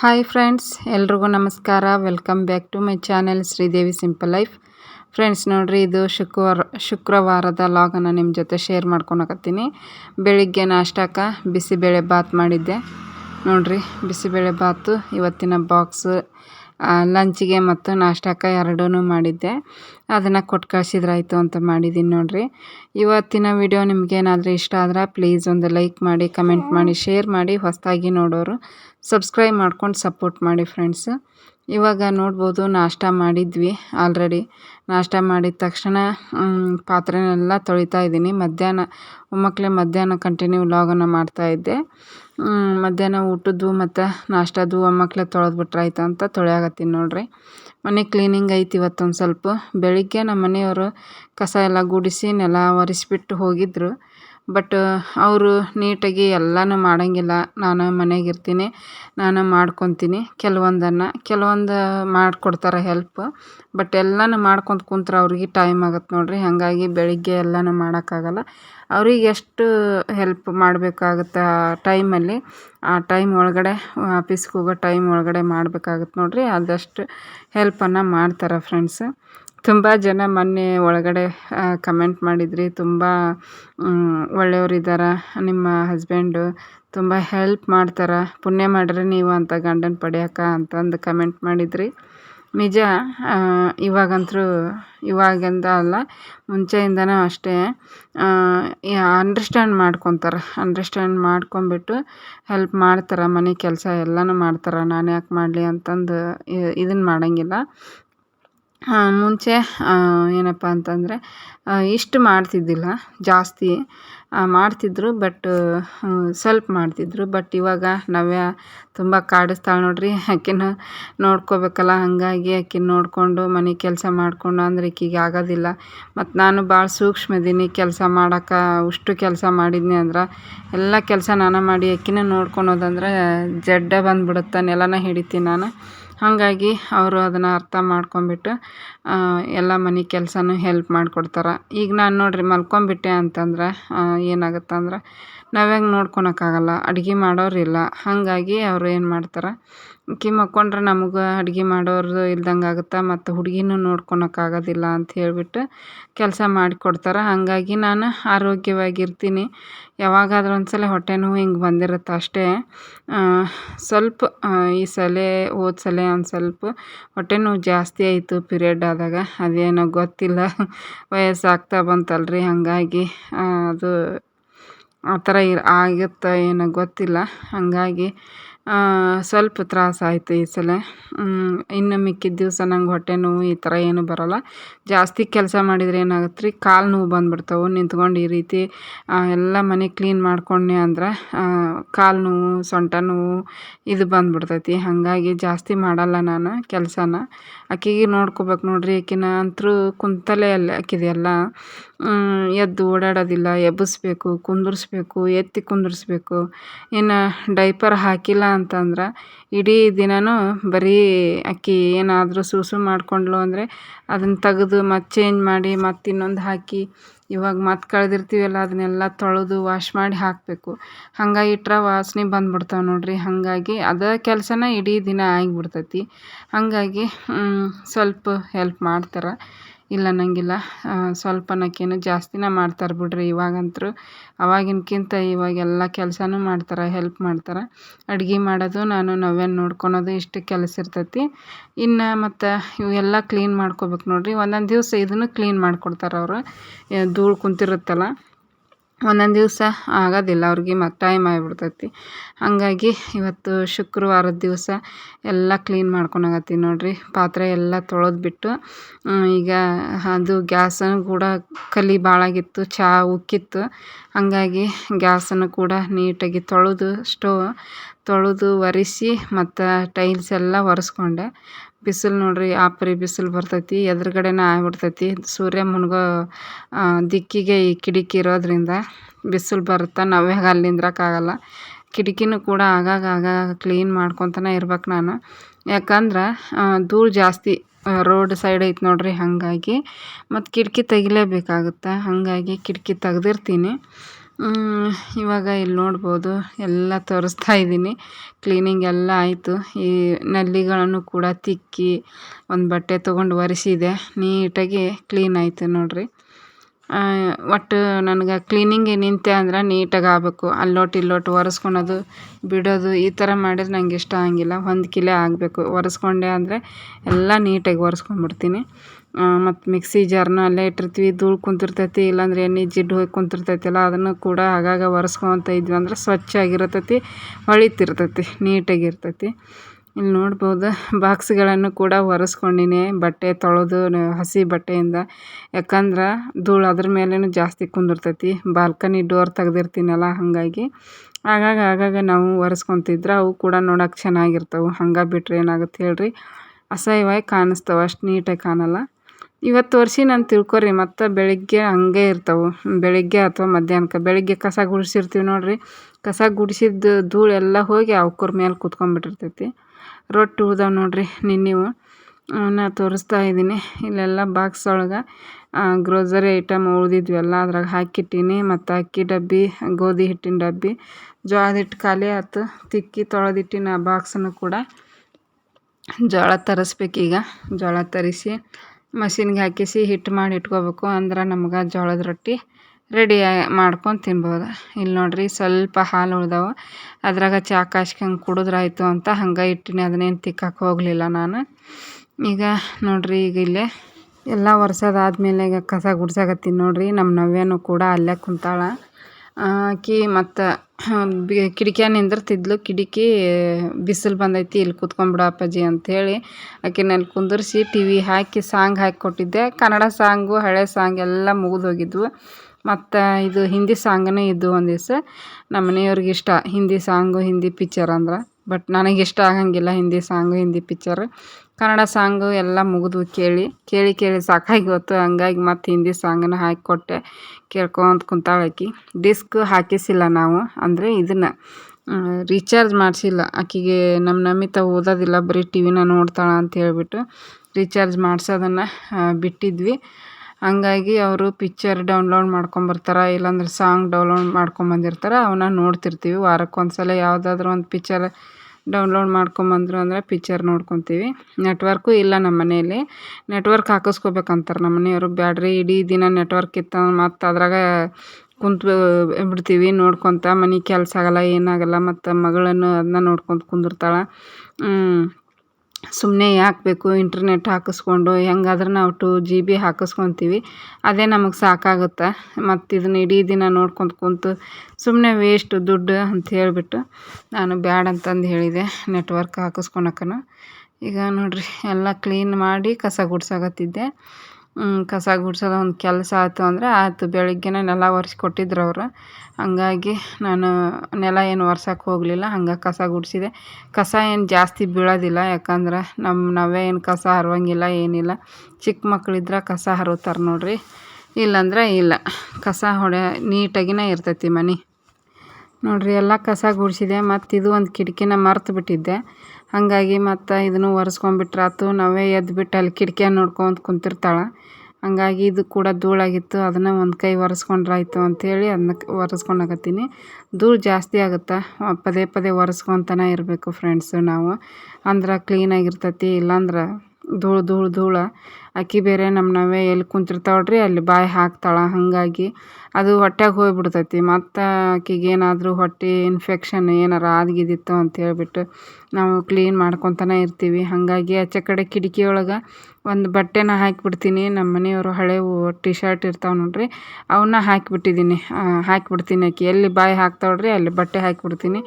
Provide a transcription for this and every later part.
Hi friends, ಎಲ್ರಿಗೂ ನಮಸ್ಕಾರ. Welcome back to my channel Sridevi simple life. Friends, ನೋಡಿರಿ, ಇದು ಶುಕ್ರವಾರ, ಶುಕ್ರವಾರದ ಲಾಗನ್ನು ನಿಮ್ಮ ಜೊತೆ ಶೇರ್ ಮಾಡ್ಕೊಳಕತ್ತೀನಿ ಬೆಳಿಗ್ಗೆ ನಾಷ್ಟಕ್ಕೆ ಬಿಸಿಬೇಳೆ ಬಾತ್ ಮಾಡಿದ್ದೆ. ನೋಡಿರಿ, ಬಿಸಿಬೇಳೆ ಬಾತು, ಇವತ್ತಿನ ಬಾಕ್ಸ್ ಲಂಚಿಗೆ ಮತ್ತು ನಾಷ್ಟಕ್ಕೆ ಎರಡೂ ಮಾಡಿದ್ದೆ. ಅದನ್ನು ಕೊಟ್ಟು ಕಳ್ಸಿದ್ರಾಯಿತು ಅಂತ ಮಾಡಿದ್ದೀನಿ ನೋಡಿರಿ. ಇವತ್ತಿನ ವಿಡಿಯೋ ನಿಮಗೇನಾದರೂ ಇಷ್ಟ ಆದ್ರೆ ಪ್ಲೀಸ್ ಒಂದು ಲೈಕ್ ಮಾಡಿ ಕಮೆಂಟ್ ಮಾಡಿ ಶೇರ್ ಮಾಡಿ, ಹೊಸದಾಗಿ ನೋಡೋರು ಸಬ್ಸ್ಕ್ರೈಬ್ ಮಾಡ್ಕೊಂಡು ಸಪೋರ್ಟ್ ಮಾಡಿ ಫ್ರೆಂಡ್ಸ್ ಇವಾಗ ನೋಡ್ಬೋದು ನಾಷ್ಟ ಮಾಡಿದ್ವಿ ಆಲ್ರೆಡಿ ನಾಷ್ಟ ಮಾಡಿದ ತಕ್ಷಣ ಪಾತ್ರೆನೆಲ್ಲ ತೊಳಿತಾ ಇದ್ದೀನಿ. ಮಧ್ಯಾಹ್ನ ಮೊಮ್ಮಕ್ಕಳೇ ಮಧ್ಯಾಹ್ನ ಕಂಟಿನ್ಯೂ ವ್ಲಾಗನ್ನು ಮಾಡ್ತಾಯಿದ್ದೆ ಮಧ್ಯಾಹ್ನ ಊಟದ್ದು ಮತ್ತು ನಾಷ್ಟದ್ದು ಒಮ್ಮಕ್ಲೆ ತೊಳೆದು ಬಿಟ್ರೆ ಆಯ್ತು ಅಂತ ತೊಳೆಯಾಗತ್ತೀನಿ ನೋಡಿರಿ. ಮನೆ ಕ್ಲೀನಿಂಗ್ ಐತಿ ಇವತ್ತೊಂದು ಸ್ವಲ್ಪ. ಬೆಳಗ್ಗೆ ನಮ್ಮ ಮನೆಯವರು ಕಸ ಎಲ್ಲ ಗುಡಿಸಿ ನೆಲ ಒರೆಸ್ಬಿಟ್ಟು ಹೋಗಿದ್ದರು ಬಟ್ ಅವರು ನೀಟಾಗಿ ಎಲ್ಲನೂ ಮಾಡೋಂಗಿಲ್ಲ. ನಾನು ಮನೆಗೆ ಇರ್ತೀನಿ ನಾನು ಮಾಡ್ಕೊತೀನಿ. ಕೆಲವೊಂದನ್ನು, ಕೆಲವೊಂದು ಮಾಡ್ಕೊಡ್ತಾರೆ ಹೆಲ್ಪ್ ಬಟ್ ಎಲ್ಲನೂ ಮಾಡ್ಕೊತ ಕುಂತ್ರೆ ಅವ್ರಿಗೆ ಟೈಮ್ ಆಗತ್ತೆ ನೋಡಿರಿ. ಹಾಗಾಗಿ ಬೆಳಿಗ್ಗೆ ಎಲ್ಲನೂ ಮಾಡೋಕ್ಕಾಗಲ್ಲ. ಅವ್ರಿಗೆ ಎಷ್ಟು ಹೆಲ್ಪ್ ಮಾಡಬೇಕಾಗುತ್ತೆ ಆ ಟೈಮಲ್ಲಿ ಆ ಟೈಮ್ ಒಳಗಡೆ ಆಫೀಸ್ಗೆ ಹೋಗೋ ಟೈಮ್ ಒಳಗಡೆ ಮಾಡ್ಬೇಕಾಗತ್ತೆ ನೋಡಿರಿ. ಆದಷ್ಟು ಹೆಲ್ಪನ್ನು ಮಾಡ್ತಾರೆ ಫ್ರೆಂಡ್ಸ್ ತುಂಬ ಜನ ಮೊನ್ನೆ ಒಳಗಡೆ ಕಮೆಂಟ್ ಮಾಡಿದ್ರಿ. ತುಂಬ ಒಳ್ಳೆಯವರಿದ್ದಾರೆ ನಿಮ್ಮ ಹಸ್ಬೆಂಡು ತುಂಬ ಹೆಲ್ಪ್ ಮಾಡ್ತಾರೆ. ಪುಣ್ಯ ಮಾಡ್ರಿ ನೀವು ಅಂತ ಗಂಡನ ಪಡ್ಯಾಕ ಅಂತಂದು ಕಮೆಂಟ್ ಮಾಡಿದ್ರಿ. ನಿಜ ಇವಾಗಂತೂ ಇವಾಗಿಂದ ಅಲ್ಲ, ಮುಂಚೆಯಿಂದನೂ ಅಷ್ಟೇ ಅಂಡರ್ಸ್ಟ್ಯಾಂಡ್ ಮಾಡ್ಕೊತಾರೆ. ಅಂಡರ್ಸ್ಟ್ಯಾಂಡ್ ಮಾಡ್ಕೊಂಬಿಟ್ಟು ಹೆಲ್ಪ್ ಮಾಡ್ತಾರೆ. ಮನೆ ಕೆಲಸ ಎಲ್ಲನೂ ಮಾಡ್ತಾರೆ. ನಾನು ಯಾಕೆ ಮಾಡಲಿ ಅಂತಂದು ಇದನ್ನು ಮಾಡೋಂಗಿಲ್ಲ. ಮುಂಚೆ ಏನಪ್ಪ ಅಂತಂದರೆ ಇಷ್ಟು ಮಾಡ್ತಿದ್ದಿಲ್ಲ, ಜಾಸ್ತಿ ಮಾಡ್ತಿದ್ದರು ಬಟ್ ಸ್ವಲ್ಪ ಮಾಡ್ತಿದ್ದರು ಬಟ್ ಇವಾಗ ನವ್ಯ ತುಂಬ ಕಾಡಿಸ್ತಾಳೆ ನೋಡ್ರಿ, ಆಕಿನ ನೋಡ್ಕೋಬೇಕಲ್ಲ, ಹಾಗಾಗಿ ಆಕೆನ ನೋಡಿಕೊಂಡು ಮನೆ ಕೆಲಸ ಮಾಡಿಕೊಂಡು ಅಂದ್ರೆ ಈಕೆಗೆ ಆಗೋದಿಲ್ಲ ಮತ್ತು ನಾನು ಭಾಳ ಸೂಕ್ಷ್ಮ ಇದೀನಿ ಕೆಲಸ ಮಾಡೋಕೆ, ಅಷ್ಟು ಕೆಲಸ ಮಾಡಿದ್ನಿ ಅಂದ್ರೆ, ಎಲ್ಲ ಕೆಲಸ ನಾನು ಮಾಡಿ ಆಕೆನ ನೋಡ್ಕೊಳೋದಂದ್ರೆ ಜಡ್ಡ ಬಂದ್ಬಿಡುತ್ತೆ ನೆಲನ ಹಿಡಿತೀನಿ ನಾನು. ಹಾಗಾಗಿ ಅವರು ಅದನ್ನು ಅರ್ಥ ಮಾಡ್ಕೊಂಬಿಟ್ಟು ಎಲ್ಲ ಮನೆ ಕೆಲಸನೂ ಹೆಲ್ಪ್ ಮಾಡಿಕೊಡ್ತಾರೆ. ಈಗ ನಾನು ನೋಡಿರಿ ಮಲ್ಕೊಂಬಿಟ್ಟೆ ಅಂತಂದ್ರೆ ಏನಾಗತ್ತೆ ಅಂದ್ರೆ ನಾವ್ಯಾಂಗೆ ನೋಡ್ಕೊಳಕ್ಕಾಗಲ್ಲ ಅಡುಗೆ ಮಾಡೋರಿಲ್ಲ ಹಾಗಾಗಿ ಅವರು ಏನು ಮಾಡ್ತಾರೆ? ಆಕೆ ಮಕ್ಕೊಂಡ್ರೆ ನಮಗೆ ಅಡುಗೆ ಮಾಡೋರು ಇಲ್ದಂಗೆ ಆಗುತ್ತೆ? ಮತ್ತು ಹುಡುಗಿನೂ ನೋಡ್ಕೊಳಕ್ಕಾಗೋದಿಲ್ಲ ಅಂತ ಹೇಳಿಬಿಟ್ಟು ಕೆಲಸ ಮಾಡಿಕೊಡ್ತಾರೆ ಹಾಗಾಗಿ ನಾನು ಆರೋಗ್ಯವಾಗಿರ್ತೀನಿ. ಯಾವಾಗಾದ್ರೂ ಒಂದು ಸಲ ಹೊಟ್ಟೆ ನೋವು ಹಿಂಗೆ ಬಂದಿರುತ್ತೆ ಅಷ್ಟೇ. ಸ್ವಲ್ಪ ಈ ಸಲ, ಹೋದ ಸಲ ಒಂದು ಸ್ವಲ್ಪ ಹೊಟ್ಟೆ ನೋವು ಜಾಸ್ತಿ ಆಯಿತು ಪಿರಿಯಡ್ ಆದಾಗ. ಅದೇನೋ ಗೊತ್ತಿಲ್ಲ. ವಯಸ್ಸಾಗ್ತಾ ಬಂತಲ್ರಿ. ಹಾಗಾಗಿ ಅದು ಆ ಥರ ಇರ್, ಆಗುತ್ತಾ ಏನೋ ಗೊತ್ತಿಲ್ಲ. ಹಾಗಾಗಿ ಸ್ವಲ್ಪ ತ್ರಾಸ ಆಯಿತು ಈ ಸಲ. ಇನ್ನು ಮಿಕ್ಕಿದ ದಿವಸ ನಂಗೆ ಹೊಟ್ಟೆ ನೋವು ಈ ಥರ ಏನೂ ಬರೋಲ್ಲ. ಜಾಸ್ತಿ ಕೆಲಸ ಮಾಡಿದರೆ ಏನಾಗುತ್ತೆ ರೀ ಕಾಲು ನೋವು ಬಂದುಬಿಡ್ತಾವೆ. ನಿಂತ್ಕೊಂಡು ಈ ರೀತಿ ಎಲ್ಲ ಮನೆ ಕ್ಲೀನ್ ಮಾಡ್ಕೊಂಡೆ ಅಂದ್ರೆ ಕಾಲು ನೋವು, ಸೊಂಟ ನೋವು ಇದು ಬಂದುಬಿಡ್ತೈತಿ. ಹಾಗಾಗಿ ಜಾಸ್ತಿ ಮಾಡಲ್ಲ ನಾನು ಕೆಲಸನ. ಆಕೆಗೆ ನೋಡ್ಕೋಬೇಕು ನೋಡಿರಿ. ಆಕಿನ ಅಂತೂ ಕುಂತಲೇ ಅಲ್ಲ ಆಕಿದೆಲ್ಲ ಎದ್ದು ಓಡಾಡೋದಿಲ್ಲ, ಎಬ್ಬಿಸ್ಬೇಕು, ಕುಂದಿರ್ಸ್ಬೇಕು, ಎತ್ತಿ ಕುಂದಿರ್ಸ್ಬೇಕು. ಇನ್ನು ಡೈಪರ್ ಹಾಕಿಲ್ಲ ಅಂತಂದ್ರೆ ಇಡೀ ದಿನವೂ ಬರೀ ಆಕೆ ಏನಾದರೂ ಸೂಸು ಮಾಡಿಕೊಂಡ್ಳು ಅಂದರೆ ಅದನ್ನು ತೆಗೆದು ಮತ್ತು ಚೇಂಜ್ ಮಾಡಿ ಮತ್ತೆ ಇನ್ನೊಂದು ಹಾಕಿ ಇವಾಗ ಮತ್ತು ಕಳೆದಿರ್ತೀವಲ್ಲ ಅದನ್ನೆಲ್ಲ ತೊಳೆದು ವಾಶ್ ಮಾಡಿ ಹಾಕಬೇಕು. ಹಂಗಾಗಿ ಇಟ್ರೆ ವಾಸನೆ ಬಂದ್ಬಿಡ್ತಾವೆ ನೋಡಿರಿ. ಹಾಗಾಗಿ ಅದೇ ಕೆಲಸನ ಇಡೀ ದಿನ ಆಗಿಬಿಡ್ತೈತಿ. ಹಾಗಾಗಿ ಸ್ವಲ್ಪ ಹೆಲ್ಪ್ ಮಾಡ್ತಾರೆ. ಇಲ್ಲ, ಅನ್ನಂಗಿಲ್ಲ. ಸ್ವಲ್ಪ ಅನ್ನೋಕ್ಕೇನು ಜಾಸ್ತಿನೇ ಮಾಡ್ತಾರೆ ಬಿಡ್ರಿ. ಇವಾಗಂತೂ ಅವಾಗಿನ್ಕಿಂತ ಇವಾಗ ಎಲ್ಲ ಕೆಲಸನೂ ಮಾಡ್ತಾರೆ, ಹೆಲ್ಪ್ ಮಾಡ್ತಾರೆ. ಅಡ್ಗೆ ಮಾಡೋದು ನಾನು ನಾವೇನು ನೋಡ್ಕೊಳೋದು ಇಷ್ಟು ಕೆಲಸ ಇರ್ತೈತಿ. ಇನ್ನು ಮತ್ತು ಇವೆಲ್ಲ ಕ್ಲೀನ್ ಮಾಡ್ಕೋಬೇಕು ನೋಡಿರಿ. ಒಂದೊಂದು ದಿವಸ ಇದನ್ನು ಕ್ಲೀನ್ ಮಾಡಿಕೊಡ್ತಾರೆ ಅವರು. ಧೂಳು ಕುಂತಿರುತ್ತಲ್ಲ. ಒಂದೊಂದು ದಿವಸ ಆಗೋದಿಲ್ಲ, ಅವ್ರಿಗೆ ಮತ್ತು ಟೈಮ್ ಆಗಿಬಿಡ್ತೈತಿ. ಹಾಗಾಗಿ ಇವತ್ತು ಶುಕ್ರವಾರದ ದಿವಸ ಎಲ್ಲ ಕ್ಲೀನ್ ಮಾಡ್ಕೊಳಕತ್ತೀನಿ ನೋಡಿರಿ. ಪಾತ್ರೆ ಎಲ್ಲ ತೊಳೆದ್ಬಿಟ್ಟು ಈಗ ಅದು ಗ್ಯಾಸನ್ನು ಕೂಡ ಕಲಿ ಭಾಳಾಗಿತ್ತು ಚಹಾ ಉಕ್ಕಿತ್ತು. ಹಾಗಾಗಿ ಗ್ಯಾಸನ್ನು ಕೂಡ ನೀಟಾಗಿ ತೊಳೆದು ಸ್ಟವ್ ತೊಳೆದು ಒರೆಸಿ ಮತ್ತು ಟೈಲ್ಸ್ ಎಲ್ಲ ಒರೆಸ್ಕೊಂಡೆ. ಬಿಸಿಲು ನೋಡಿರಿ, ಆಪರಿ ಬಿಸಿಲು ಬರ್ತೈತಿ, ಎದುರುಗಡೆನೇ ಆಗ್ಬಿಡ್ತೈತಿ. ಸೂರ್ಯ ಮುಳುಗೋ ದಿಕ್ಕಿಗೆ ಈ ಕಿಟಕಿ ಇರೋದರಿಂದ ಬಿಸಿಲು ಬರುತ್ತೆ ನಾವ್ಯಾಗ ಅಲ್ಲಿ ನಿಂದ್ರೋಕ್ಕಾಗಲ್ಲ. ಕಿಟಕಿನೂ ಕೂಡ ಆಗಾಗ ಆಗಾಗ ಕ್ಲೀನ್ ಮಾಡ್ಕೊತನೇ ಇರ್ಬೇಕು ನಾನು. ಯಾಕಂದ್ರೆ ಧೂಳು ಜಾಸ್ತಿ ರೋಡ್ ಸೈಡ್ ಐತೆ ನೋಡ್ರಿ, ಹಾಗಾಗಿ. ಮತ್ತು ಕಿಟಕಿ ತೆಗಿಲೇಬೇಕಾಗುತ್ತೆ? ಹಾಗಾಗಿ ಕಿಟಕಿ ತೆಗ್ದಿರ್ತೀನಿ. ಇವಾಗ ಇಲ್ಲಿ ನೋಡ್ಬೋದು, ಎಲ್ಲ ತೋರಿಸ್ತಾ ಇದ್ದೀನಿ. ಕ್ಲೀನಿಂಗ್ ಎಲ್ಲ ಆಯಿತು. ಈ ನಲ್ಲಿಗಳನ್ನು ಕೂಡ ತಿಕ್ಕಿ, ಒಂದು ಬಟ್ಟೆ ತೊಗೊಂಡು ಒರೆಸಿದೆ. ನೀಟಾಗಿ ಕ್ಲೀನ್ ಆಯಿತು ನೋಡಿರಿ. ಒಟ್ಟು ನನಗೆ ಕ್ಲೀನಿಂಗ್ ನಿಂತೆ ಅಂದ್ರೆ ನೀಟಾಗಿ ಆಗಬೇಕು. ಅಲ್ಲೋಟ್ ಇಲ್ಲೋಟ್ ಒರೆಸ್ಕೊಳೋದು, ಬಿಡೋದು, ಈ ಥರ ಮಾಡಿದ್ರೆ ನಂಗೆ ಇಷ್ಟ ಆಗಂಗಿಲ್ಲ. ಹೊಂದ್ಕಿಲೆ ಆಗಬೇಕು. ಒರೆಸ್ಕೊಂಡೆ ಅಂದರೆ ಎಲ್ಲ ನೀಟಾಗಿ ಒರೆಸ್ಕೊಂಡ್ಬಿಡ್ತೀನಿ. ಮತ್ತು ಮಿಕ್ಸಿ ಜಾರ್ನ ಅಲ್ಲೇ ಇಟ್ಟಿರ್ತೀವಿ. ಧೂಳು ಕುಂತಿರ್ತೈತಿ, ಇಲ್ಲಾಂದ್ರೆ ಎಣ್ಣೆ ಜಿಡ್ಡು ಹೋಗಿ ಕುಂತಿರ್ತೈತಲ್ಲ, ಅದನ್ನು ಕೂಡ ಆಗಾಗ ಒರೆಸ್ಕೊತ ಇದ್ವಿ ಅಂದ್ರೆ ಸ್ವಚ್ಛ ಆಗಿರ್ತೈತಿ ಹೊಳಿತಿರ್ತೈತಿ, ನೀಟಾಗಿರ್ತೈತಿ. ಇಲ್ಲಿ ಬಾಕ್ಸ್ ಬಾಕ್ಸ್ಗಳನ್ನು ಕೂಡ ಒರೆಸ್ಕೊಂಡಿನಿ. ಬಟ್ಟೆ ತೊಳೆದು, ಹಸಿ ಬಟ್ಟೆಯಿಂದ. ಯಾಕಂದ್ರೆ ಧೂಳು ಅದ್ರ ಮೇಲೇನು ಜಾಸ್ತಿ ಕುಂದಿರ್ತೈತಿ. ಬಾಲ್ಕನಿ ಡೋರ್ ತೆಗೆದಿರ್ತೀನಲ್ಲ ಹಾಗಾಗಿ. ಆಗಾಗ ಆಗಾಗ ನಾವು ಒರೆಸ್ಕೊಂತಿದ್ರೆ ಅವು ಕೂಡ ನೋಡೋಕೆ ಚೆನ್ನಾಗಿರ್ತವೆ. ಹಂಗೆ ಬಿಟ್ಟರೆ ಏನಾಗುತ್ತೆ ಹೇಳ್ರಿ? ಅಸಹ್ಯವಾಗಿ ಕಾಣಿಸ್ತವೆ. ಅಷ್ಟು ನೀಟಾಗಿ ಕಾಣಲ್ಲ. ಇವತ್ತು ವರ್ಷಿ ನಾನು ತಿಳ್ಕೊರಿ, ಮತ್ತು ಬೆಳಿಗ್ಗೆ ಹಂಗೆ ಇರ್ತವೆ. ಬೆಳಿಗ್ಗೆ ಅಥವಾ ಮಧ್ಯಾಹ್ನಕ್ಕೆ ಬೆಳಿಗ್ಗೆ ಕಸ ಗುಡಿಸಿರ್ತೀವಿ ನೋಡಿರಿ. ಕಸ ಗುಡಿಸಿದ್ದು ಧೂಳೆಲ್ಲ ಹೋಗಿ ಅವ್ಕರ ಮೇಲೆ ಕುತ್ಕೊಂಡ್ಬಿಟ್ಟಿರ್ತೈತಿ ರೊಟ್ಟಿ ಉಳ್ದಾವೆ ನೋಡಿರಿ ನಿನ್ನೆವು ಅವನ್ನ ತೋರಿಸ್ತಾ ಇದ್ದೀನಿ. ಇಲ್ಲೆಲ್ಲ ಬಾಕ್ಸ್ ಒಳಗೆ ಗ್ರೋಸರಿ ಐಟಮ್ ಎಲ್ಲ, ಅದ್ರಾಗ ಹಾಕಿಟ್ಟೀನಿ. ಮತ್ತು ಅಕ್ಕಿ ಡಬ್ಬಿ, ಗೋಧಿ ಹಿಟ್ಟಿನ ಡಬ್ಬಿ, ಜೋಳದ ಹಿಟ್ಟು ಖಾಲಿ ಆಯ್ತು ತಿಕ್ಕಿ ತೊಳೆದಿಟ್ಟಿನ ಆ ಬಾಕ್ಸನ್ನು ಕೂಡ. ಜೋಳ ತರಿಸ್ಬೇಕೀಗ ಜೋಳ ತರಿಸಿ, ಮಷಿನ್ಗೆ ಹಾಕಿಸಿ ಹಿಟ್ಟು ಮಾಡಿ ಇಟ್ಕೋಬೇಕು. ಅಂದ್ರೆ ನಮ್ಗೆ ಜೋಳದ ರೊಟ್ಟಿ ರೆಡಿ ಮಾಡ್ಕೊಂಡು ತಿನ್ಬೋದು. ಇಲ್ಲಿ ನೋಡಿರಿ ಸ್ವಲ್ಪ ಹಾಲು ಉಳಿದವು. ಅದ್ರಾಗ ಚಾ ಕಾಯ್ಸ್ಕೊಂಡು ಕುಡಿದ್ರಾಯ್ತು ಅಂತ ಹಂಗೆ ಇಟ್ಟಿನಿ. ಅದನ್ನೇನು ತಿಕ್ಕಕ್ಕೆ ಹೋಗಲಿಲ್ಲ ನಾನು. ಈಗ ನೋಡಿರಿ ಈಗ ಇಲ್ಲೇ ಎಲ್ಲ ವರ್ಷದಾದ್ಮೇಲೆ ಈಗ ಕಸ ಗುಡ್ಸಾಕತ್ತೀನಿ ನೋಡಿರಿ. ನಮ್ಮ ನವ್ಯನೂ ಕೂಡ ಅಲ್ಲೇ ಕುಂತಾಳೆ. ಆಕಿ ಮತ್ತು ಬಿ ಕಿಡಿಕ್ಯಾಗ ನಿಂದಿರ್ತಿದ್ಲು. ಕಿಟಕಿ ಬಿಸಿಲು ಬಂದೈತಿ ಇಲ್ಲಿ ಕೂತ್ಕೊಂಡ್ಬಿಡು ಅಪ್ಪಾಜಿ ಅಂಥೇಳಿ ಆಕಿನಲ್ಲಿ ಕುಂದರ್ಸಿ ಟಿ ವಿ ಹಾಕಿ ಸಾಂಗ್ ಹಾಕಿ ಕೊಟ್ಟಿದ್ದೆ. ಕನ್ನಡ ಸಾಂಗು, ಹಳೆ ಸಾಂಗ್ ಎಲ್ಲ ಮುಗಿದೋಗಿದ್ವು ಮತ್ತು ಇದು ಹಿಂದಿ ಸಾಂಗನೇ ಇದ್ದು ಒಂದು ದಿವಸ. ನಮ್ಮ ಮನೆಯವ್ರಿಗೆ ಇಷ್ಟ. ಹಿಂದಿ ಸಾಂಗು, ಹಿಂದಿ ಪಿಚ್ಚರ್ ಅಂದ್ರೆ. ಬಟ್ ನನಗೆ ಇಷ್ಟ ಆಗಂಗಿಲ್ಲ Hindi song, Hindi picture Kannada song ಎಲ್ಲ ಮುಗಿದ್ವು ಕೇಳಿ ಕೇಳಿ ಕೇಳಿ ಸಾಕಾಗಿ ಹೊತ್ತು ಹಂಗಾಗಿ ಮತ್ತು ಹಿಂದಿ ಸಾಂಗನ್ನ ಹಾಕಿ ಕೊಟ್ಟೆ. ಕೇಳ್ಕೊಂತ ಕುಂತಾಳೆ ಆಕಿ. ಡಿಸ್ಕ್ ಹಾಕಿಸಿಲ್ಲ ನಾವು. ಅಂದರೆ ಇದನ್ನು ರೀಚಾರ್ಜ್ ಮಾಡಿಸಿಲ್ಲ. ಆಕಿಗೆ ನಮ್ಮ ನಮಿತ ಓದೋದಿಲ್ಲ. ಬರೀ ಟಿ ವಿನ ನೋಡ್ತಾಳೆ ಅಂತ ಹೇಳ್ಬಿಟ್ಟು ರೀಚಾರ್ಜ್ ಮಾಡಿಸೋದನ್ನು ಬಿಟ್ಟಿದ್ವಿ. ಹಂಗಾಗಿ ಅವರು ಪಿಚ್ಚರ್ ಡೌನ್ಲೋಡ್ ಮಾಡ್ಕೊಂಬರ್ತಾರೆ, ಇಲ್ಲಾಂದ್ರೆ ಸಾಂಗ್ ಡೌನ್ಲೋಡ್ ಮಾಡ್ಕೊಂಬಂದಿರ್ತಾರೆ ಅವನ್ನ ನೋಡ್ತಿರ್ತೀವಿ. ವಾರಕ್ಕೆ ಒಂದ್ಸಲ ಯಾವುದಾದ್ರೂ ಒಂದು ಪಿಚ್ಚರ್ ಡೌನ್ಲೋಡ್ ಮಾಡ್ಕೊಂಬಂದ್ರು ಅಂದರೆ ಪಿಚ್ಚರ್ ನೋಡ್ಕೊತೀವಿ. ನೆಟ್ವರ್ಕು ಇಲ್ಲ ನಮ್ಮ ಮನೆಯಲ್ಲಿ. ನೆಟ್ವರ್ಕ್ ಹಾಕಿಸ್ಕೋಬೇಕಂತಾರೆ ನಮ್ಮ ಮನೆಯವರು. ಬ್ಯಾಡ್ರಿ, ಇಡೀ ದಿನ ನೆಟ್ವರ್ಕ್ ಇತ್ತು ಮತ್ತು ಅದ್ರಾಗ ಕುಂತು ಬಿಡ್ತೀವಿ, ನೋಡ್ಕೊತ ಮನೆ ಕೆಲಸ ಆಗಲ್ಲ ಏನಾಗಲ್ಲ ಮತ್ತು ಮಗಳನ್ನು ಅದನ್ನ ನೋಡ್ಕೊಂತ ಕುಂದಿರ್ತಾಳೆ. ಸುಮ್ಮನೆ ಯಾಕೆ ಬೇಕು ಇಂಟರ್ನೆಟ್ ಹಾಕಿಸ್ಕೊಂಡು, ಹೆಂಗಾದ್ರೂ ನಾವು ಟೂ ಜಿ ಬಿ ಹಾಕಿಸ್ಕೊತೀವಿ. ಅದೇ ನಮಗೆ ಸಾಕಾಗುತ್ತೆ. ಮತ್ತು ಇದನ್ನ ಇಡೀ ದಿನ ನೋಡ್ಕೊತ ಕುಂತು ಸುಮ್ಮನೆ ವೇಸ್ಟ್ ದುಡ್ಡು ಅಂತ ಹೇಳಿಬಿಟ್ಟು ನಾನು ಬ್ಯಾಡ ಅಂತಂದು ಹೇಳಿದೆ ನೆಟ್ವರ್ಕ್ ಹಾಕಿಸ್ಕೊಳಕ್ಕನ. ಈಗ ನೋಡಿರಿ, ಎಲ್ಲ ಕ್ಲೀನ್ ಮಾಡಿ ಕಸ ಗುಡ್ಸಾಕತ್ತಿದ್ದೆ. ಕಸ ಗುಡ್ಸೋದು ಒಂದು ಕೆಲಸ ಆಯ್ತು ಅಂದರೆ ಆಯ್ತು. ಬೆಳಗ್ಗೆನೇ ನೆಲ ಒರ್ಸಿ ಕೊಟ್ಟಿದ್ರು ಅವರು. ಹಂಗಾಗಿ ನಾನು ನೆಲ ಏನು ಒರ್ಸಕ್ಕೆ ಹೋಗಲಿಲ್ಲ, ಹಂಗೆ ಕಸ ಗುಡಿಸಿದೆ. ಕಸ ಏನು ಜಾಸ್ತಿ ಬೀಳೋದಿಲ್ಲ, ಯಾಕಂದ್ರೆ ನಮ್ಮ ನಾವೇ ಏನು ಕಸ ಹರವಂಗಿಲ್ಲ, ಏನಿಲ್ಲ. ಚಿಕ್ಕ ಮಕ್ಕಳಿದ್ರೆ ಕಸ ಹರುತ್ತಾರೆ ನೋಡಿರಿ. ಇಲ್ಲಾಂದ್ರೆ ಇಲ್ಲ. ಕಸ ಹೊಡೆ ನೀಟಾಗಿನೇ ಇರ್ತೈತಿ ಮನೆ. ನೋಡಿರಿ, ಎಲ್ಲ ಕಸ ಗುಡಿಸಿದೆ, ಮತ್ತು ಇದು ಒಂದು ಕಿಟಕಿನ ಮರ್ತು ಬಿಟ್ಟಿದ್ದೆ. ಹಾಗಾಗಿ ಮತ್ತು ಇದನ್ನು ಒರೆಸ್ಕೊಂಡ್ಬಿಟ್ರಾತು, ನಾವೇ ಎದ್ಬಿಟ್ಟು ಅಲ್ಲಿ ಕಿಟಕಿಯನ್ನು ನೋಡ್ಕೊಂತ ಕುಂತಿರ್ತಾಳೆ. ಹಂಗಾಗಿ ಇದು ಕೂಡ ಧೂಳಾಗಿತ್ತು. ಅದನ್ನು ಒಂದು ಕೈ ಒರೆಸ್ಕೊಂಡ್ರಾಯ್ತು ಅಂಥೇಳಿ ಅದನ್ನ ಒರೆಸ್ಕೊಂಡಾಕತ್ತೀನಿ. ಧೂಳು ಜಾಸ್ತಿ ಆಗುತ್ತೆ? ಪದೇ ಪದೇ ಒರೆಸ್ಕೊತನೇ ಇರಬೇಕು ಫ್ರೆಂಡ್ಸು ನಾವು. ಅಂದ್ರೆ ಕ್ಲೀನಾಗಿರ್ತೈತಿ ಇಲ್ಲಾಂದ್ರೆ ಧೂಳು ಧೂಳು ಧೂಳು. ಆಕೆ ಬೇರೆ ನಮ್ಮ ನಾವೇ ಎಲ್ಲಿ ರೀ ಅಲ್ಲಿ ಬಾಯಿ ಹಾಕ್ತಾಳೆ. ಹಾಗಾಗಿ ಅದು ಹೊಟ್ಯಾಗ ಹೋಗ್ಬಿಡ್ತೈತಿ. ಮತ್ತು ಆಕೆಗೆ ಏನಾದರೂ ಹೊಟ್ಟೆ ಇನ್ಫೆಕ್ಷನ್ ಏನಾರು ಆದ್ಗಿದ್ದಿತ್ತು ಅಂತ ಹೇಳ್ಬಿಟ್ಟು ನಾವು ಕ್ಲೀನ್ ಮಾಡ್ಕೊತನೇ ಇರ್ತೀವಿ. ಹಾಗಾಗಿ ಆಚೆ ಕಡೆ ಕಿಟಕಿ ಒಳಗೆ ಒಂದು ಬಟ್ಟೆನ ಹಾಕಿಬಿಡ್ತೀನಿ. ನಮ್ಮ ಮನೆಯವರು ಹಳೆವು ಟಿ ಶರ್ಟ್ ಇರ್ತಾವೆ ನೋಡ್ರಿ. ಅವನ್ನ ಹಾಕಿಬಿಟ್ಟಿದ್ದೀನಿ ಹಾಕಿಬಿಡ್ತೀನಿ ಆಕೆ ಎಲ್ಲಿ ಬಾಯಿ ಹಾಕ್ತಾಳ್ರಿ ಅಲ್ಲಿ ಬಟ್ಟೆ ಹಾಕಿಬಿಡ್ತೀನಿ.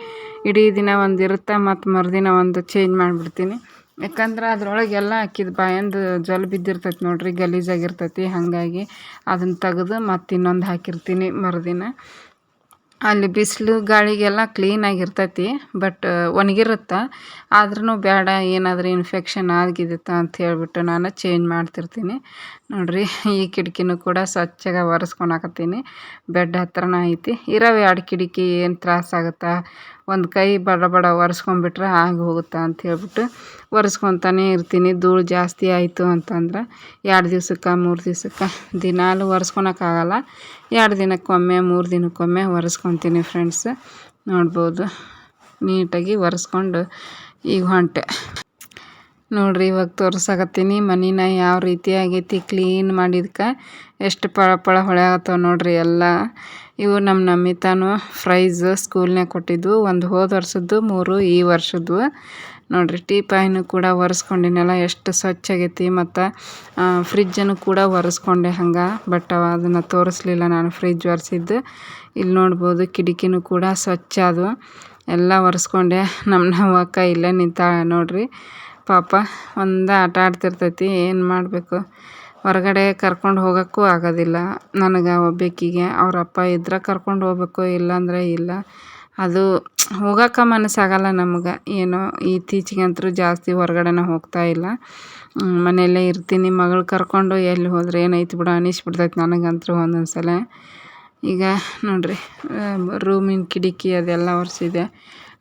ಇಡೀ ದಿನ ಒಂದು ಇರುತ್ತೆ ಮತ್ತು ಮರುದಿನ ಒಂದು ಚೇಂಜ್ ಮಾಡಿಬಿಡ್ತೀನಿ. ಯಾಕಂದ್ರೆ ಅದ್ರೊಳಗೆ ಎಲ್ಲ ಹಾಕಿದ ಬಾಯಂದು ಜೊಲ್ ಬಿದ್ದಿರ್ತೈತಿ ನೋಡಿರಿ, ಗಲೀಜಾಗಿರ್ತೈತಿ, ಹಾಗಾಗಿ ಅದನ್ನು ತೆಗೆದು ಮತ್ತೆ ಇನ್ನೊಂದು ಹಾಕಿರ್ತೀನಿ ಮರುದಿನ. ಅಲ್ಲಿ ಬಿಸಿಲು ಗಾಳಿಗೆಲ್ಲ ಕ್ಲೀನಾಗಿರ್ತೈತಿ ಬಟ್ ಒಣಗಿರುತ್ತೆ. ಆದ್ರೂ ಬೇಡ ಏನಾದರೂ ಇನ್ಫೆಕ್ಷನ್ ಆಗಿದ್ದಿತ್ತು ಅಂತ ಹೇಳ್ಬಿಟ್ಟು ನಾನು ಚೇಂಜ್ ಮಾಡ್ತಿರ್ತೀನಿ. ನೋಡಿರಿ, ಈ ಕಿಟಕಿನೂ ಕೂಡ ಸ್ವಚ್ಛಗೆ ಒರೆಸ್ಕೊಳಕತ್ತೀನಿ ಬೆಡ್ ಹತ್ರನೇ ಐತಿ. ಇರೋ ಎರಡು ಕಿಟಕಿ ಏನು ತ್ರಾಸಾಗುತ್ತೆ ಒಂದು ಕೈ ಬಡ ಬಡ ಒರೆಸ್ಕೊಂಬಿಟ್ರೆ ಆಗಿ ಹೋಗುತ್ತೆ ಅಂತ ಹೇಳ್ಬಿಟ್ಟು ಒರೆಸ್ಕೊತಾನೆ ಇರ್ತೀನಿ. ಧೂಳು ಜಾಸ್ತಿ ಆಯಿತು ಅಂತಂದ್ರೆ ಎರಡು ದಿವ್ಸಕ್ಕೆ, ಮೂರು ದಿವ್ಸಕ್ಕೆ, ದಿನಾಲು ಒರೆಸ್ಕೊಳಕ್ಕಾಗಲ್ಲ ಎರಡು ದಿನಕ್ಕೊಮ್ಮೆ, ಮೂರು ದಿನಕ್ಕೊಮ್ಮೆ ಒರೆಸ್ಕೊತೀನಿ ಫ್ರೆಂಡ್ಸ್ ನೋಡ್ಬೋದು. ನೀಟಾಗಿ ಒರೆಸ್ಕೊಂಡು ಈಗ ಹೊಂಟೆ. ನೋಡಿರಿ, ಇವಾಗ ತೋರ್ಸಕತ್ತೀನಿ. ಮನಿನ ಯಾವ ರೀತಿ ಆಗೈತಿ ಕ್ಲೀನ್ ಮಾಡಿದ್ಕೆ ಎಷ್ಟು ಪಳ ಪಳ ಹೊಳೆಯತ್ತವ ನೋಡ್ರಿ ಎಲ್ಲ. ಇವು ನಮ್ಮ ನಮಿತಾನು ಫ್ರೈಸ್ ಸ್ಕೂಲ್ನಾಗ ಕೊಟ್ಟಿದ್ವು. ಒಂದು ಹೋದ ವರ್ಷದ್ದು, ಮೂರು ಈ ವರ್ಷದ್ದು. ಟೀ ಪಾಯಿನೂ ಕೂಡ ಒರೆಸ್ಕೊಂಡಿನೆಲ್ಲ, ಎಷ್ಟು ಸ್ವಚ್ಛ ಆಗೈತಿ ಮತ್ತು ಫ್ರಿಜ್ಜನ್ನು ಕೂಡ ಒರೆಸ್ಕೊಂಡೆ ಹಂಗೆ. ಬಟ್ ಅವ ಅದನ್ನು ತೋರಿಸ್ಲಿಲ್ಲ, ನಾನು ಫ್ರಿಜ್ ಒರೆಸಿದ್ದು. ಇಲ್ಲಿ ನೋಡ್ಬೋದು, ಕಿಟಕಿನೂ ಕೂಡ ಸ್ವಚ್ಛ ಅದು. ಎಲ್ಲ ಒರೆಸ್ಕೊಂಡೆ. ನಮ್ಮ ನಾವು ಅಕ್ಕ ಇಲ್ಲೇ ನಿಂತಾಳೆ ನೋಡಿರಿ. ಪಾಪ ಒಂದು ಆಟ ಆಡ್ತಿರ್ತೈತಿ, ಏನು ಮಾಡಬೇಕು? ಹೊರಗಡೆ ಕರ್ಕೊಂಡು ಹೋಗೋಕ್ಕೂ ಆಗೋದಿಲ್ಲ. ನನಗೆ ಒಬ್ಬಾಕಿಗೆ, ಅವ್ರ ಅಪ್ಪ ಇದ್ರೆ ಕರ್ಕೊಂಡು ಹೋಗ್ಬೇಕು, ಇಲ್ಲಾಂದರೆ ಇಲ್ಲ. ಅದು ಹೋಗೋಕೆ ಮನಸ್ಸಾಗಲ್ಲ ನಮ್ಗೆ. ಏನೋ ಇತ್ತೀಚಿಗಂತೂ ಜಾಸ್ತಿ ಹೊರ್ಗಡೆನೇ ಹೋಗ್ತಾ ಇಲ್ಲ. ಮನೆಯಲ್ಲೇ ಇರ್ತೀನಿ. ಮಗಳು ಕರ್ಕೊಂಡು ಎಲ್ಲಿ ಹೋದ್ರೆ ಏನೈತಿ ಬಿಡು, ಅನಿಸ್ಬಿಡ್ತೈತೆ ನನಗಂತೂ ಒಂದೊಂದು ಸಲ ಈಗ ನೋಡಿರಿ ರೂಮಿನ ಕಿಟಕಿ ಅದೆಲ್ಲ ಒರೆಸಿದೆ.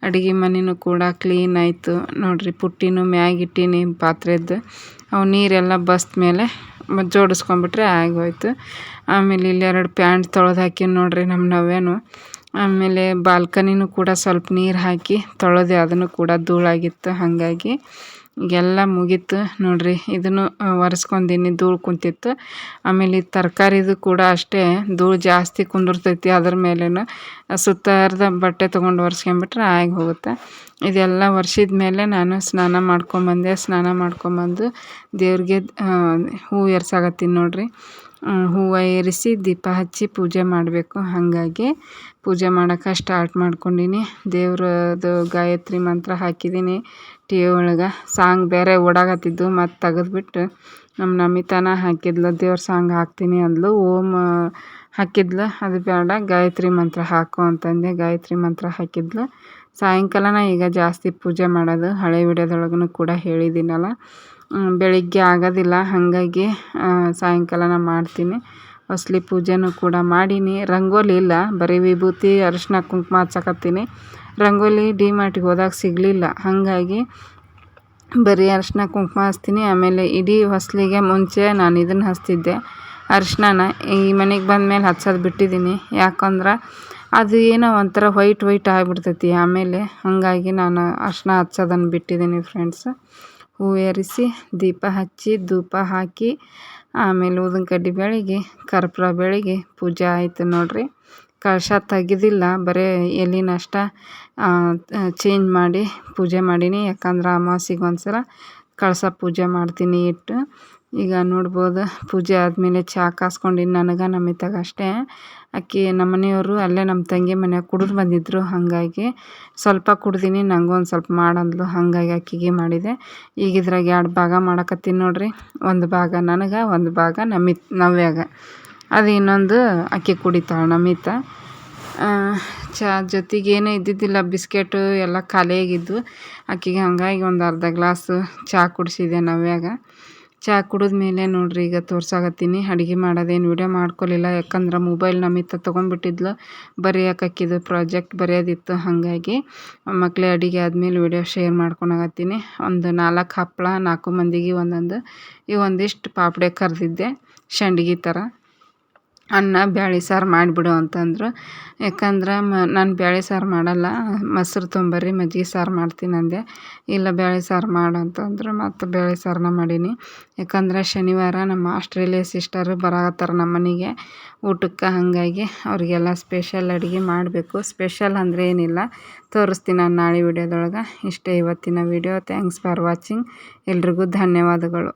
ಅಡುಗೆ ಮನೆಯೂ ಕೂಡ ಕ್ಲೀನ್ ಆಯಿತು. ನೋಡಿರಿ ಪುಟ್ಟಿನೂ ಮ್ಯಾಗಿಟ್ಟೀನಿ ಪಾತ್ರೆದ್ದು ಅವು ನೀರೆಲ್ಲ ಬಸ್ದ ಮೇಲೆ ಜೋಡಿಸ್ಕೊಂಬಿಟ್ರೆ ಆಗೋಯ್ತು. ಆಮೇಲೆ ಇಲ್ಲಿ ಎರಡು ಪ್ಯಾಂಟ್ ತೊಳೆದು ಹಾಕೀನಿ ನೋಡಿರಿ ನಮ್ಮ ನವೇನು ಆಮೇಲೆ ಬಾಲ್ಕನಿನೂ ಕೂಡ ಸ್ವಲ್ಪ ನೀರು ಹಾಕಿ ತೊಳೆದೆ, ಅದನ್ನು ಕೂಡ ಧೂಳಾಗಿತ್ತು, ಹಾಗಾಗಿ. ಈಗೆಲ್ಲ ಮುಗೀತು ನೋಡಿರಿ. ಇದನ್ನು ಒರೆಸ್ಕೊಂಡೀನಿ, ಧೂಳು ಕುಂತಿತ್ತು. ಆಮೇಲೆ ಈ ತರಕಾರಿದು ಕೂಡ ಅಷ್ಟೇ ಧೂಳು ಜಾಸ್ತಿ ಕುಂದಿರ್ತೈತಿ. ಅದ್ರ ಮೇಲೇನು ಸುತ್ತಾರ್ದ ಬಟ್ಟೆ ತೊಗೊಂಡು ಒರೆಸ್ಕೊಂಬಿಟ್ರೆ ಆಗಿ ಹೋಗುತ್ತೆ. ಇದೆಲ್ಲ ಒರೆಸಿದ ಮೇಲೆ ನಾನು ಸ್ನಾನ ಮಾಡ್ಕೊಂಬಂದೆ. ಸ್ನಾನ ಮಾಡ್ಕೊಂಬಂದು ದೇವ್ರಿಗೆ ಹೂ ಏರ್ಸಾಕತ್ತೀನಿ ನೋಡ್ರಿ. ಹೂವು ಏರಿಸಿ ದೀಪ ಹಚ್ಚಿ ಪೂಜೆ ಮಾಡಬೇಕು. ಹಾಗಾಗಿ ಪೂಜೆ ಮಾಡೋಕ್ಕೆ ಸ್ಟಾರ್ಟ್ ಮಾಡ್ಕೊಂಡೀನಿ. ದೇವ್ರದ್ದು ಗಾಯತ್ರಿ ಮಂತ್ರ ಹಾಕಿದ್ದೀನಿ ಟಿ ವಿ ಒಳಗೆ ಸಾಂಗ್ ಬೇರೆ ಓಡಾಕತ್ತಿದ್ದು, ಮತ್ತು ತೆಗೆದ್ಬಿಟ್ಟು ನಮ್ಮ ನಮಿತಾನ ಹಾಕಿದ್ಲು, ದೇವ್ರ ಸಾಂಗ್ ಹಾಕ್ತೀನಿ ಅಂದ್ಲು. ಓಮ್ ಹಾಕಿದ್ಲು. ಅದು ಬೇಡ ಗಾಯತ್ರಿ ಮಂತ್ರ ಹಾಕು ಅಂತಂದೆ. ಗಾಯತ್ರಿ ಮಂತ್ರ ಹಾಕಿದ್ಲು. ಸಾಯಂಕಾಲನ ಈಗ ಜಾಸ್ತಿ ಪೂಜೆ ಮಾಡೋದು, ಹಳೆ ವಿಡಿಯೋದೊಳಗೂ ಕೂಡ ಹೇಳಿದ್ದೀನಲ್ಲ. ಬೆಳಿಗ್ಗೆ ಆಗೋದಿಲ್ಲ, ಹಾಗಾಗಿ ಸಾಯಂಕಾಲನ ಮಾಡ್ತೀನಿ. ಅಸಲಿ ಪೂಜೆನೂ ಕೂಡ ಮಾಡೀನಿ. ರಂಗೋಲಿ ಇಲ್ಲ, ಬರೀ ವಿಭೂತಿ, ಅರಿಶಿನ, ಕುಂಕುಮ ಹಚ್ಚಕತ್ತೀನಿ. ರಂಗೋಲಿ ಡಿ ಮಾರ್ಟಿಗೆ ಹೋದಾಗ ಸಿಗಲಿಲ್ಲ. ಹಾಗಾಗಿ ಬರೀ ಅರಿಶಿನ ಕುಂಕುಮ ಹಚ್ತೀನಿ. ಆಮೇಲೆ ಇಡೀ ಹೊಸ್ಲಿಗೆ ಮುಂಚೆ ನಾನು ಇದನ್ನು ಹಚ್ತಿದ್ದೆ. ಅರಿಶಿಣನ ಈ ಮನೆಗೆ ಬಂದಮೇಲೆ ಹಚ್ಚೋದು ಬಿಟ್ಟಿದ್ದೀನಿ. ಯಾಕಂದ್ರೆ ಅದು ಏನೋ ಒಂಥರ ವೈಟ್ ವೈಟ್ ಆಗಿಬಿಡ್ತೈತಿ ಆಮೇಲೆ. ಹಾಗಾಗಿ ನಾನು ಅರಿಶಿನ ಹಚ್ಚೋದನ್ನು ಬಿಟ್ಟಿದ್ದೀನಿ ಫ್ರೆಂಡ್ಸ್ ಹೂ ಏರಿಸಿ, ದೀಪ ಹಚ್ಚಿ, ಧೂಪ ಹಾಕಿ, ಆಮೇಲೆ ಊದಿನ ಕಡ್ಡಿ ಬೆಳಗ್ಗೆ, ಕರ್ಪೂರ ಬೆಳಗ್ಗೆ ಪೂಜೆ ಆಯಿತು ನೋಡಿರಿ. ಕಳಶ ತೆಗೆದಿಲ್ಲ ಬರೀ ಎಲೆನ ಅಷ್ಟೇ ಚೇಂಜ್ ಮಾಡಿ ಪೂಜೆ ಮಾಡೀನಿ. ಯಾಕಂದ್ರೆ ಅಮಾವಾಸ್ಯೆಗೆ ಒಂದು ಸಲ ಕಳಶ ಪೂಜೆ ಮಾಡ್ತೀನಿ ಇಟ್ಟು. ಈಗ ನೋಡ್ಬೋದು, ಪೂಜೆ ಆದಮೇಲೆ ಚಹಾ ಕಾಸ್ಕೊಂಡಿನಿ ನನಗೆ ನಮ್ಮ ಅಷ್ಟೇ. ಆಕೆ ನಮ್ಮ ಮನೆಯವರು ಅಲ್ಲೇ ನಮ್ಮ ತಂಗಿ ಮನೆಯಾಗ ಕುಡಿದು ಬಂದಿದ್ದರು ಹಾಗಾಗಿ. ಸ್ವಲ್ಪ ಕುಡ್ದೀನಿ ನನಗೂ ಒಂದು ಸ್ವಲ್ಪ ಮಾಡಂದ್ಲು, ಹಾಗಾಗಿ ಅಕ್ಕಿಗೆ ಮಾಡಿದೆ. ಈಗ ಇದ್ರಾಗ ಎರಡು ಭಾಗ ಮಾಡಕತ್ತೀನಿ ನೋಡಿರಿ. ಒಂದು ಭಾಗ ನನಗೆ, ಒಂದು ಭಾಗ ನಮಿತ್ ನವ್ಯಾಗ. ಅದು ಇನ್ನೊಂದು ಆಕೆ ಕುಡಿತಾಳೆ ನಮಿತ. ಚಹಾ ಜೊತೆಗೆ ಏನೂ ಇದ್ದಿದ್ದಿಲ್ಲ, ಬಿಸ್ಕೆಟು ಎಲ್ಲ ಖಾಲಿಯಾಗಿದ್ವು ಆಕೆಗೆ ಹಾಗಾಗಿ ಒಂದು ಅರ್ಧ ಗ್ಲಾಸು ಚಹಾ ಕುಡಿಸಿದೆ ನವ್ಯಾಗ. ಚಹಾ ಕುಡಿದ್ಮೇಲೆ ನೋಡಿರಿ, ಈಗ ತೋರ್ಸಾಕತ್ತೀನಿ. ಅಡುಗೆ ಮಾಡೋದೇನು ವೀಡಿಯೋ ಮಾಡ್ಕೊಲಿಲ್ಲ. ಯಾಕಂದ್ರೆ ಮೊಬೈಲ್ ನಮಿತ ತೊಗೊಂಡ್ಬಿಟ್ಟಿದ್ಲು. ಬರೆಯೋಕೆ ಪ್ರಾಜೆಕ್ಟ್ ಬರೆಯೋದಿತ್ತು, ಹಾಗಾಗಿ ಮಕ್ಕಳೇ ಅಡುಗೆ ಆದಮೇಲೆ ವೀಡಿಯೋ ಶೇರ್ ಮಾಡ್ಕೊಳಕತ್ತೀನಿ. ಒಂದು ನಾಲ್ಕು ಹಪ್ಪಳ ನಾಲ್ಕು ಮಂದಿಗೆ ಒಂದೊಂದು. ಈ ಒಂದಿಷ್ಟು ಪಾಪಡೆ ಕರೆದಿದ್ದೆ ಸಂಡ್ಗೆ ಥರ ಅನ್ನ, ಬ್ಯಾಳೆ ಸಾರು ಮಾಡಿಬಿಡು ಅಂತಂದರು. ಯಾಕಂದ್ರೆ ಮ, ನಾನು ಬ್ಯಾಳೆ ಸಾರು ಮಾಡಲ್ಲ. ಮೊಸ್ರು ತೊಂಬರ್ರಿ, ಮಜ್ಜಿಗೆ ಸಾರು ಮಾಡ್ತೀನಿ ಅಂದೆ. ಇಲ್ಲ, ಬ್ಯಾಳೆ ಸಾರು ಮಾಡು ಅಂತಂದರು. ಮತ್ತು ಬ್ಯಾಳೆ ಸಾರನ್ನ ಮಾಡೀನಿ. ಯಾಕಂದ್ರೆ ಶನಿವಾರ ನಮ್ಮ ಆಸ್ಟ್ರೇಲಿಯಾ ಸಿಸ್ಟರು ಬರಕತ್ತಾರ ನಮ್ಮ ಮನೆಗೆ ಊಟಕ್ಕೆ ಹಾಗಾಗಿ ಅವರಿಗೆಲ್ಲ ಸ್ಪೆಷಲ್ ಅಡುಗೆ ಮಾಡಬೇಕು. ಸ್ಪೆಷಲ್ ಅಂದರೆ ಏನಿಲ್ಲ. ತೋರಿಸ್ತೀನಿ ನಾನು ನಾಳೆ ವಿಡಿಯೋದೊಳಗೆ. ಇಷ್ಟೇ ಇವತ್ತಿನ ವಿಡಿಯೋ. Thanks for watching. ಎಲ್ರಿಗೂ ಧನ್ಯವಾದಗಳು.